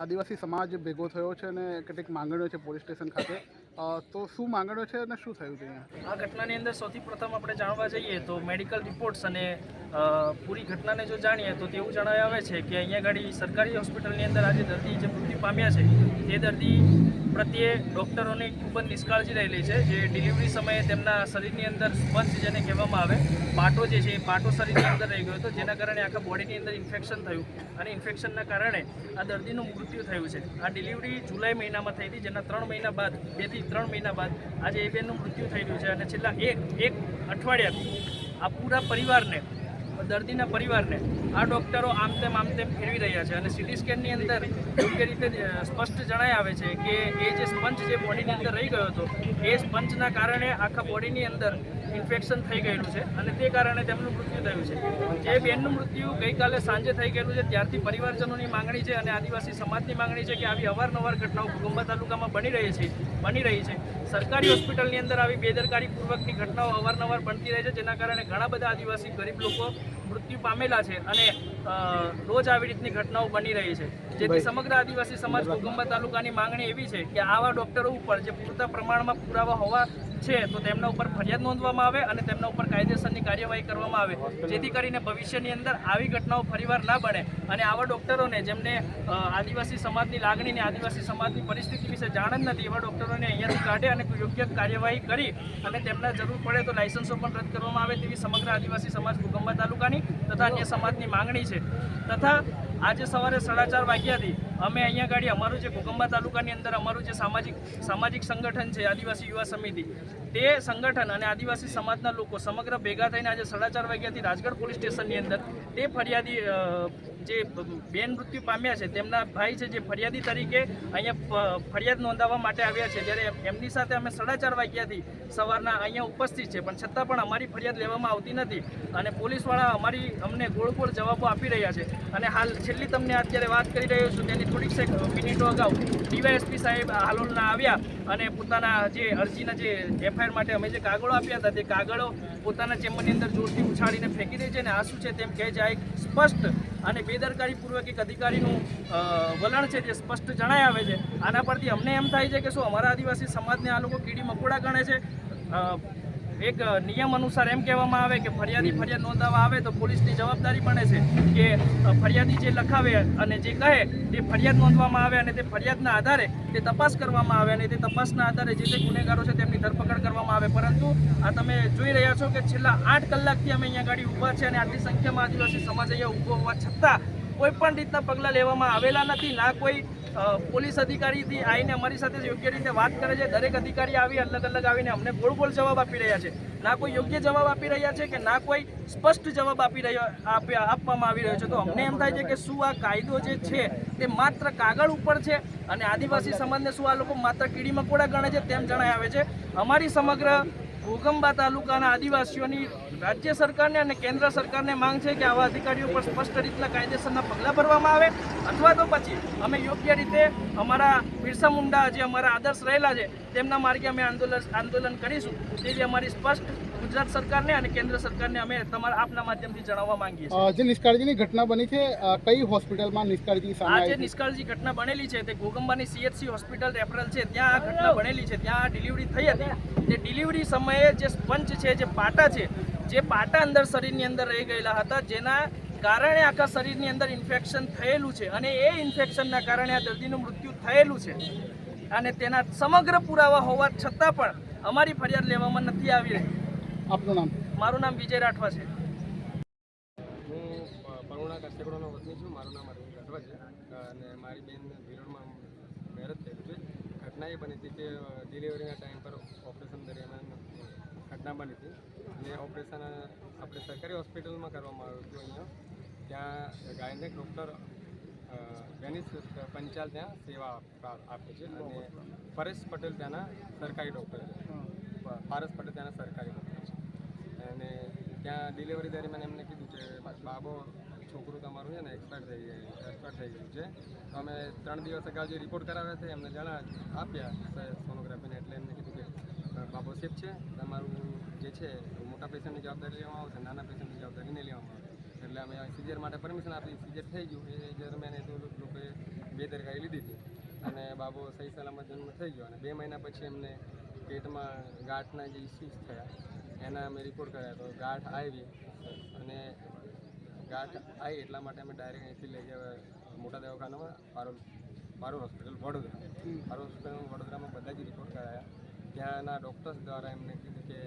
આદિવાસી સમાજ ભેગો થયો છે અને કેટલીક માંગણીઓ છે પોલીસ સ્ટેશન ખાતે. તો શું માંગણીઓ છે અને શું થયું છે આ ઘટનાની અંદર સૌથી પ્રથમ આપણે જાણવા જઈએ તો મેડિકલ રિપોર્ટ્સ અને પૂરી ઘટનાને જો જાણીએ તો તેવું જણાવી આવે છે કે અહીંયા આગળ સરકારી હોસ્પિટલની અંદર આજે દર્દી જે મૃત્યુ પામ્યા છે, તે દર્દી પ્રત્યે ડૉક્ટરોની ખૂબ જ નિષ્કાળજી રહેલી છે. જે ડિલિવરી સમયે તેમના શરીરની અંદર સ્પંજ જેને કહેવામાં આવે, પાટો જે છે એ પાટો શરીરની અંદર રહી ગયો હતો, જેના કારણે આખા બોડીની અંદર ઇન્ફેક્શન થયું. અને ઇન્ફેક્શનના કારણે આ દર્દીનું મૃત્યુ થયું છે. આ ડિલિવરી જુલાઈ મહિનામાં થઈ હતી, જેના ત્રણ મહિના બાદ બેથી ત્રણ મહિના બાદ આજે એ બેનનું મૃત્યુ થઈ રહ્યું છે. અને છેલ્લા એક એક અઠવાડિયાથી આ પૂરા પરિવારને દર્દીના પરિવારને આ ડૉક્ટરો આમ તેમ આમ તેમ ફેરવી રહ્યા છે. અને સીટી સ્કેનની અંદર યોગ્ય રીતે સ્પષ્ટ જણાઈ આવે છે કે એ જે સ્પંજ જે બોડીની અંદર રહી ગયો હતો, એ સ્પંજના કારણે આખા બોડીની અંદર ઇન્ફેક્શન થઈ ગયેલું છે અને તે કારણે તેમનું મૃત્યુ થયું છે. જે બેનનું મૃત્યુ ગઈકાલે સાંજે થઈ ગયેલું છે, ત્યારથી પરિવારજનોની માંગણી છે અને આદિવાસી સમાજની માંગણી છે કે આવી અવારનવાર ઘટનાઓ ઘુગંબા તાલુકામાં બની રહી છે, બની રહી છે. સરકારી હોસ્પિટલની અંદર આવી બેદરકારીપૂર્વકની ઘટનાઓ અવારનવાર બનતી રહે છે, જેના કારણે ઘણા બધા આદિવાસી ગરીબ લોકો મૃત્યુ પામેલા છે અને રોજ આવી રીતની ઘટનાઓ બની રહી છે. જેથી સમગ્ર આદિવાસી સમાજ ઘોગંબા તાલુકાની માંગણી એવી છે કે આવા ડોક્ટરો ઉપર જે પૂરતા પ્રમાણમાં પુરાવા હોવા છે તો તેમના ઉપર ફરિયાદ નોંધવામાં આવે અને તેમના ઉપર કાયદેસરની કાર્યવાહી કરવામાં આવે. જેથી કરીને ભવિષ્યની અંદર આવી ઘટનાઓ ફરીવાર ના બને અને આવા ડોક્ટરોને જેમને આદિવાસી સમાજની લાગણી અને આદિવાસી સમાજની પરિસ્થિતિ વિશે જાણ જ નથી એવા ડોક્ટરોને અહીંયાથી કાઢે અને યોગ્ય કાર્યવાહી કરી અને તેમના જરૂર પડે તો લાયસન્સો પણ રદ કરવામાં આવે તેવી સમગ્ર આદિવાસી સમાજ ભૂગંબા તાલુકાની તથા અન્ય સમાજની માંગણી છે. તથા આજે સવારે સાડા ચાર વાગ્યાથી અમે અહીંયા ગાડી અમારું જે ઘોગંબા તાલુકાની અંદર અમારું જે સામાજિક સામાજિક સંગઠન છે, આદિવાસી યુવા સમિતિ, તે સંગઠન અને આદિવાસી સમાજના લોકો સમગ્ર ભેગા થઈને આજે સાડા ચાર વાગ્યાથી રાજગઢ પોલીસ સ્ટેશનની અંદર તે ફરિયાદી જે બેન મૃત્યુ પામ્યા છે, તેમના ભાઈ છે જે ફરિયાદી તરીકે અહીંયા ફરિયાદ નોંધાવવા માટે આવ્યા છે. જ્યારે એમની સાથે અમે સાડા ચાર વાગ્યાથી સવારના અહીંયા ઉપસ્થિત છે. પણ છતાં પણ અમારી ફરિયાદ લેવામાં આવતી નથી અને પોલીસવાળા અમારી અમને ગોળ ગોળ જવાબો આપી રહ્યા છે. અને હાલ છેલ્લી તમને અત્યારે વાત કરી રહ્યો છું તેની થોડીક મિનિટો અગાઉ ડીવાયએસપી સાહેબ હાલોલના આવ્યા અને પોતાના જે અરજીના જે એફઆઈઆર માટે અમે જે કાગળો આપ્યા હતા તે કાગળો પોતાના ચેમ્બરની અંદર જોરથી ઉછાળીને ફેંકી દે છે અને આ શું છે તેમ કહે છે, આ એક સ્પષ્ટ અને બેદરકારીપૂર્વક એક અધિકારીનું વલણ છે જે સ્પષ્ટ જણાય આવે છે. આના પરથી અમને એમ થાય છે કે શું અમારા આદિવાસી સમાજને આ લોકો કીડી મકોડા ગણે છે? એક નિયમ અનુસાર એમ કહેવામાં આવે કે ફરિયાદી ફરિયાદ નોંધાવવા આવે તો પોલીસની જવાબદારી બને છે કે ફરિયાદી જે લખાવે અને જે કહે તે ફરિયાદ નોંધવામાં આવે અને તે ફરિયાદના આધારે તે તપાસ કરવામાં આવે અને તે તપાસના આધારે જે તે ગુનેગારો છે તેમની ધરપકડ કરવામાં આવે. પરંતુ આ તમે જોઈ રહ્યા છો કે છેલ્લા આઠ કલાકથી અમે અહીંયા ગાડી ઊભા છે અને આટલી સંખ્યામાં આદિવાસી સમાજ અહીંયા ઊભો હોવા છતાં કોઈ પણ રીતના પગલાં લેવામાં આવેલા નથી. ના કોઈ પોલીસ અધિકારીથી આવીને અમારી સાથે યોગ્ય રીતે વાત કરે છે. દરેક અધિકારી આવી, અલગ અલગ આવીને અમને ગોળ ગોળ જવાબ આપી રહ્યા છે. ના કોઈ યોગ્ય જવાબ આપી રહ્યા છે કે ના કોઈ સ્પષ્ટ જવાબ આપી રહ્યો, આપી- આપવામાં આવી રહ્યો છે. તો અમને એમ થાય છે કે શું આ કાયદો જે છે તે માત્ર કાગળ ઉપર છે અને આદિવાસી સમાજને શું આ લોકો માત્ર કીડી મકોડા ગણે છે તેમ જણાય આવે છે. અમારી સમગ્ર ઘોગંબા તાલુકાના આદિવાસીઓની રાજ્ય સરકારને અને કેન્દ્ર સરકારને માંગ છે કે આવા અધિકારીઓ પર સ્પષ્ટ રીતના કાયદેસરના પગલાં ભરવામાં આવે. અથવા તો પછી અમે યોગ્ય રીતે અમારા બિરસા મુંડા જે અમારા આદર્શ રહેલા છે, તેમના માર્ગે અમે આંદોલન આંદોલન કરીશું. તેવી અમારી સ્પષ્ટ ગુજરાત સરકારને અને કેન્દ્ર સરકારને અમે તમારા આપના માધ્યમથી જણાવવા માંગીએ છીએ. જે નિષ્કાળજીની ઘટના બની છે કઈ હોસ્પિટલમાં નિષ્કાળજી સામે આ જે નિષ્કાળજી ઘટના બનેલી છે તે ગોગંબાની સીએચસી હોસ્પિટલ રેફરલ છે. ત્યાં આ ઘટના બનેલી છે. ત્યાં ડિલિવરી થઈ હતી. તે ડિલિવરી સમયે જે સ્પંચ છે જે પાટા છે જે પાટા અંદર શરીરની અંદર રહી ગયેલા હતા જેના કારણે આખા શરીરની અંદર ઇન્ફેક્શન થયેલું છે અને એ ઇન્ફેક્શનના કારણે આ દર્દીનું મૃત્યુ થયેલું છે. અને તેના સમગ્ર પુરાવા હોવા છતાં પણ અમારી ફરિયાદ લેવામાં નથી આવી રહી. આપનું નામ? મારું નામ વિજય રાઠવા છે. હું પરુણા કાસ્ટેગડોનો વતની છું. મારું નામ અરવિંદ રાઠવા છે. અને મારી બેન વિરોડમાં મેરેજ થયેલું છે. ઘટના એ બની હતી કે ડિલિવરીના ટાઈમ પર ઓપરેશન દરમિયાન ઘટના બની હતી. અને ઓપરેશન આપણે સરકારી હોસ્પિટલમાં કરવામાં આવ્યું હતું અહીંયા. ત્યાં ગાયનેક ડૉક્ટર ગણેશ પંચાલ ત્યાં સેવા આપે છે. અને પરેશ પટેલ ત્યાંના સરકારી ડૉક્ટર છે. પારસ પટેલ ત્યાંના સરકારી ડૉક્ટર અને ત્યાં ડિલિવરી દરમિયાન એમને કીધું કે બાબો, છોકરું તમારું છે ને એક્સપાયર થઈ ગયું એક્સપાયર થઈ ગયું છે. તો અમે ત્રણ દિવસ અગાઉ જે રિપોર્ટ કરાવ્યા છે એમને જણા આપ્યા સોનોગ્રાફીને એટલે એમને કીધું કે બાબો સેફ છે? તમારું જે છે મોટા પેશન્ટની જવાબદારી લેવામાં આવશે, નાના પેશન્ટની જવાબદારી નહીં લેવામાં આવે એટલે અમે સીઝર માટે પરમિશન આપી સીઝર થઈ ગયું. એ દરમિયાન એ લોકોએ બેદરકારી લીધી હતી. અને બાબો સહી સલામત જન્મ થઈ ગયો અને બે મહિના પછી એમને પેટમાં ગાંઠના જે ઇસ્યુઝ થયા એના અમે રિપોર્ટ કર્યા તો ગાંઠ આવી અને ગાંઠ આવી એટલા માટે અમે ડાયરેક્ટ અહીંથી લઈ ગયા મોટા દવાખાનામાં પારોલ પારોલ હોસ્પિટલ વડોદરા. પારોલ હોસ્પિટલ વડોદરામાં બધા જ રિપોર્ટ કરાયા. ત્યાંના ડૉક્ટર્સ દ્વારા એમને કીધું કે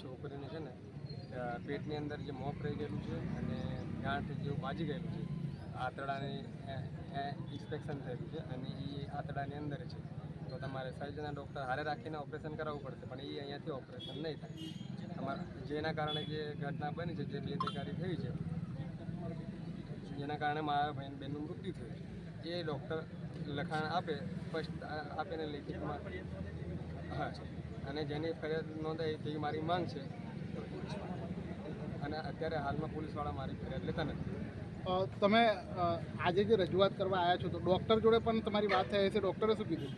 છોકરીને છે ને પેટની અંદર જે મોફ રહી ગયેલું છે અને ગાંઠ જેવું બાજી ગયેલું છે, આંતરડાની ઇન્સ્પેક્શન થયેલું છે અને એ આંતરડાની અંદર છે. તમારે સર્જનના ડૉક્ટર હારે રાખીને ઓપરેશન કરાવવું પડશે, પણ એ અહીંયાથી ઓપરેશન નહીં થાય. તમારા જેના કારણે જે ઘટના બની છે, જે બેદરકારી થઈ છે, જેના કારણે મારા બહેન બહેનનું મૃત્યુ થયું એ ડૉક્ટર લખાણ આપે, સ્પષ્ટ આપીને લેખિતમાં હા અને જેની ફરિયાદ નોંધાય તેવી મારી માંગ છે. અને અત્યારે હાલમાં પોલીસવાળા મારી ફરિયાદ લેતા નથી. તમે આજે જે રજૂઆત કરવા આવ્યા છો, તો ડૉક્ટર જોડે પણ તમારી વાત થઈ હશે, ડૉક્ટરે શું કીધું?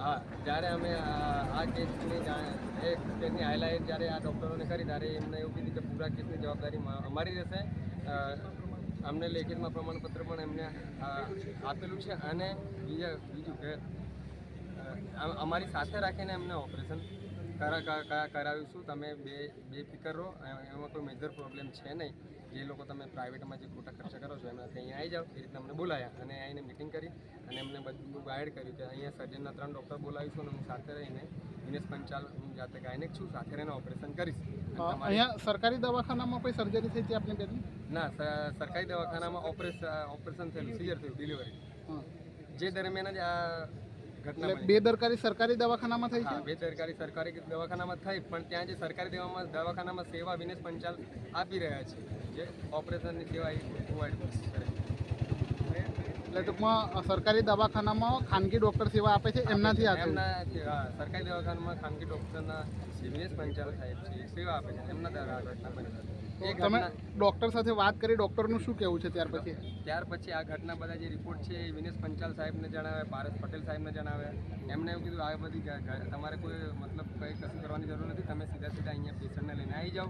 હા, જ્યારે અમે, આ કેસની એ કેસની હાઇલાઇટ જ્યારે આ ડૉક્ટરોને કરી, ત્યારે એમને એવું કીધું કે પૂરા કેસની જવાબદારી અમારી રહેશે અમને લેખિતમાં પ્રમાણપત્ર પણ એમને આપેલું છે અને બીજા, બીજું કે અમારી સાથે રાખીને એમને ઓપરેશન કરા કરા- કરા- કરાવીશું. તમે બે બે ફિકર રહો એમાં કોઈ મેજર પ્રોબ્લેમ છે નહીં. જે લોકો તમે પ્રાઇવેટમાં જે ખોટા ખર્ચા કરો છો એમનાથી અહીંયા આવી જાઓ એ રીતે અમને બોલાયા અને આવીને મિટિંગ કરી અને એમને બધું ગાઈડ કર્યું કે અહીંયા સર્જનના ત્રણ ડૉક્ટર બોલાવીશું અને હું સાથે રહીને દિનેશ પંચાલ હું જાતે ગાયનેક છું સાથે રહીને ઓપરેશન કરીશ. અહીંયા સરકારી દવાખાનામાં કોઈ સર્જરી થઈ હતી આપને બેનની ના સરકારી દવાખાનામાં ઓપરેશન ઓપરેશન થયેલું સિઝર થયું ડિલિવરી જે દરમિયાન જ આ એટલે બેદરકારી સરકારી દવાખાનામાં થઈ છે? બેદરકારી સરકારી દવાખાનામાં થઈ પણ ત્યાં જે સરકારી દવામાં દવાખાનામાં સેવા વિનેશ પંચાલ આપી રહ્યા છે જે ઓપરેશનની સેવા પ્રોવાઈડ કરે એટલે ટૂંકમાં સરકારી દવાખાનામાં ખાનગી ડૉક્ટર સેવા આપે છે એમનાથી આ એમના હા, સરકારી દવાખાનામાં ખાનગી ડૉક્ટરના વિનેશ પંચાલ સાહેબ છે સેવા આપે છે એમના દ્વારા ઘટના બની તમે ડૉક્ટર સાથે વાત કરી ડૉક્ટરનું શું કહેવું છે ત્યાર પછી? ત્યાર પછી આ ઘટના બધા જે રિપોર્ટ છે એ વિનેશ પંચાલ સાહેબને જણાવે પારસ પટેલ સાહેબને જણાવે. એમને એવું કીધું આ બધી તમારે કોઈ મતલબ કંઈ કશું કરવાની જરૂર નથી તમે સીધા સીધા અહીંયા પેશન્ટને લઈને આવી જાઓ.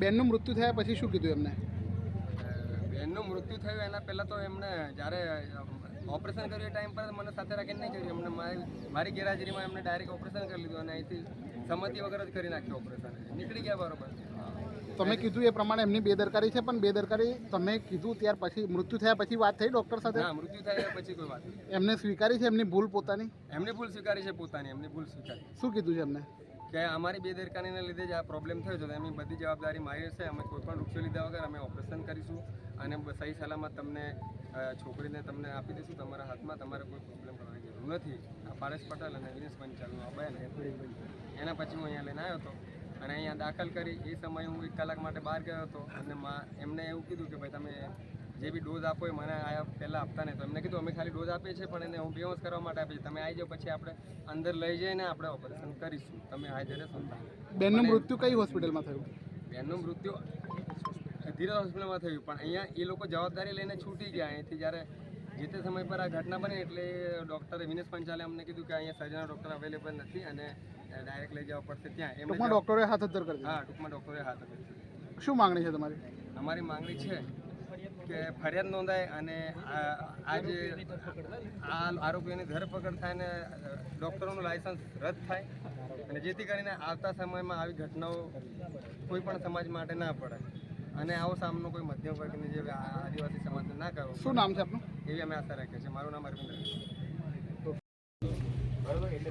બેનનું મૃત્યુ થયા પછી શું કીધું એમને? બેનનું મૃત્યુ થયું એના પહેલાં તો એમને જ્યારે ઓપરેશન કર્યું એ ટાઈમ પર મને સાથે રાખીને નહીં કર્યું. એમને મારી મારી ગેરહાજરીમાં એમને ડાયરેક્ટ ઓપરેશન કરી લીધું અને અહીંથી સંમતિ વગર જ કરી નાખ્યું ઓપરેશન. નીકળી ગયા બરોબર. તમે કીધું એ પ્રમાણે એમની બેદરકારી છે પણ બેદરકારી તમે કીધું ત્યાર પછી મૃત્યુ થયા પછી વાત થઈ ડૉક્ટર સાથે? ના મૃત્યુ થયા પછી કોઈ વાત નહીં. એમને સ્વીકારી છે એમની ભૂલ પોતાની? એમની ભૂલ સ્વીકારી છે પોતાની એમની ભૂલ સ્વીકારી. શું કીધું છે એમને? કે અમારી બેદરકારીને લીધે જ આ પ્રોબ્લેમ થયો છે તો એમની બધી જવાબદારી મારી હશે. અમે કોઈ પણ વૃક્ષો લીધા વગર અમે ઓપરેશન કરીશું અને બ- સહી સલામત તમને અ, છોકરીને તમને આપી દઈશું. તમારા હાથમાં તમારે કોઈ પ્રોબ્લેમ કરવાની જરૂર નથી. આ પારેશ પટેલ અને વિનેશ પંચાલનો આ બેન એના પછી હું અહીંયા લઈને આવ્યો હતો. અને અહીંયા દાખલ કરી એ સમયે હું એક કલાક માટે બહાર ગયો હતો અને મા એમને એવું કીધું કે ભાઈ તમે જે બી ડોઝ આપો એ મને આ પહેલાં આપતા નહીં. તો એમને કીધું અમે ખાલી ડોઝ આપીએ છીએ પણ એને હું બેહોશ કરવા માટે આપીએ છીએ. તમે આવી જાઓ પછી આપણે અંદર લઈ જઈને આપણે ઓપરેશન કરીશું. તમે હાજર સંતાન બેનનું મૃત્યુ કઈ હોસ્પિટલમાં થયું? બેનનું મૃત્યુ ધીરજ હોસ્પિટલમાં થયું પણ અહીંયા એ લોકો જવાબદારી લઈને છૂટી ગયા. અહીંથી જ્યારે જે તે સમય પર આ ઘટના બની એટલે ડૉક્ટર વિનેશ પંચાલે અમને કીધું કે અહીંયા સર્જન ડૉક્ટર અવેલેબલ નથી અને ડાયરેક્ટ લઈ જવા પડશે ત્યાં. ટૂંકમાં ડૉક્ટરે હાથ અધર કરી હા ટૂંકમાં ડોક્ટરે હાથ અધર શું માંગણી છે તમારી? અમારી માંગણી છે કે ફરિયાદ નોંધાય અને આ આ આરોપીઓની ધરપકડ થાય ને ડૉક્ટરોનું લાયસન્સ રદ થાય અને જેથી કરીને આવતા સમયમાં આવી ઘટનાઓ કોઈ પણ સમાજ માટે ના પડે અને આવો સામનો કોઈ મધ્યમ વર્ગની જે આદિવાસી સમાજને ના કરવો શું નામ છે આપનું? એવી અમે આશા રાખીએ છીએ. મારું નામ અરવિંદ.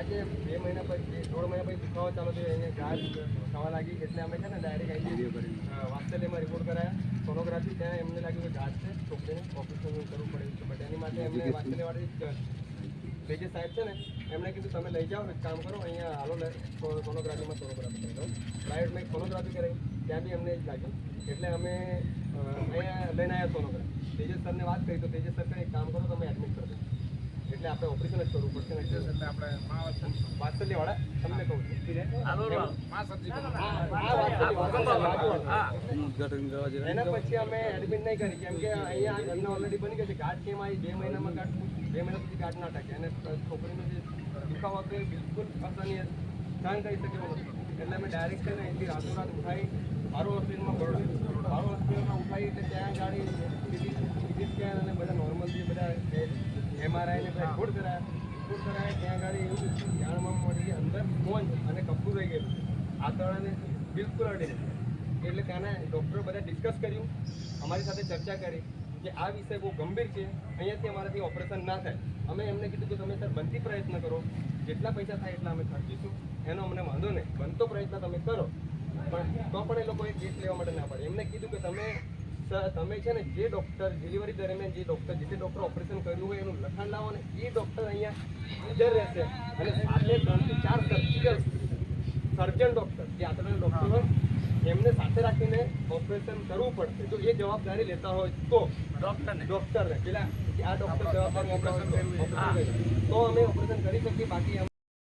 આજે બે મહિના પછી દોઢ મહિના પછી દુખાવો ચાલુ થયો. એને ગાંઠ થવા લાગી. એટલે અમે છે ને ડાયરેક્ટ અહીંથી વાસ્તવ્યમાં રિપોર્ટ કરાયા. સોનોગ્રાફી ત્યાં એમને લાગ્યું કે ગાંઠ છે. છોકરીને ઓપરેશન કરવું પડે છે. બટ એની માટે એમને વાસ્તવ્યવાળી જે સાહેબ છે ને એમણે કીધું તમે લઈ જાઓ એક કામ કરો. અહીંયા હાલો સોનોગ્રાફીમાં સોનોગ્રાફી કરી દો પ્રાઇવેટમાં એક સોનોગ્રાફી કરાવી ત્યાં બી અમને જ લાગ્યું. એટલે અમે અહીંયા લઈને આવ્યા સોનોગ્રાફી તેજસ સરને વાત કરી તો તેજસ સર કંઈ એક કામ કરો તમે એડમિટ કરી દો. એટલે આપણે ઓપરેશન જ કરવું પડશે. ને એટલે આપણે વાત્સલ્યવાળા તમને કહું છું. એના પછી અમે એડમિટ નહીં કરી કેમ કે અહીંયા આ ઓલરેડી બની ગઈ છે. ગાઢ કેમ આવી બે મહિનામાં ગાંઠ બે મહિના સુધી ગાંઠ ના ટાકે. અને છોકરીનો જે દુખાવો હતો એ બિલકુલ આસાની સહન કરી શકે એટલે અમે ડાયરેક્ટ છે ને અહીંથી રાતોરાત ઉઠાઈ બારો હોસ્પિટલમાં બરોડા બારો હોસ્પિટલમાં ઉઠાવી એટલે ત્યાં ગાડી બીજી સ્કેન અને બધા નોર્મલ જે બધા એમઆરઆઈ ને બધા રિપોર્ટ કરાયા. ત્યાં ગાડી એવું જાણવા મળી અંદર મોજ અને કપડું રહી ગયેલું. આંતરડાને બિલકુલ અડે એટલે ત્યાંના ડૉક્ટરો બધા ડિસ્કસ કર્યું. અમારી સાથે ચર્ચા કરી કે આ વિષય બહુ ગંભીર છે. અહીંયાથી અમારાથી ઓપરેશન ના થાય. અમે એમને કીધું કે તમે સર બનતી પ્રયત્ન કરો. જેટલા પૈસા થાય એટલા અમે ખર્ચીશું. એનો અમને વાંધો નહીં. બનતો પ્રયત્ન તમે કરો. પણ તો પણ એ લોકોએ કેસ લેવા માટે ના પડે. એમને કીધું કે તમે તમે છે ને જે ડૉક્ટર ડિલિવરી દરમિયાન જે ડૉક્ટર જે ડૉક્ટર ઓપરેશન કર્યું હોય એનું લખાણ લાવો ને એ ડૉક્ટર અહીંયા હાજર રહેશે. અને સાથે ત્રણથી ચાર સર્જિકલ સર્જન ડૉક્ટર જે આંતરડા ડૉક્ટર હોય એમને સાથે રાખીને ઓપરેશન કરવું પડશે. જો એ જવાબદારી લેતા હોય તો ડૉક્ટરને ડૉક્ટરને પેલા આ ડૉક્ટર જવાબદારી ઓપરેશન તો. અમે ઓપરેશન કરી શકીએ બાકી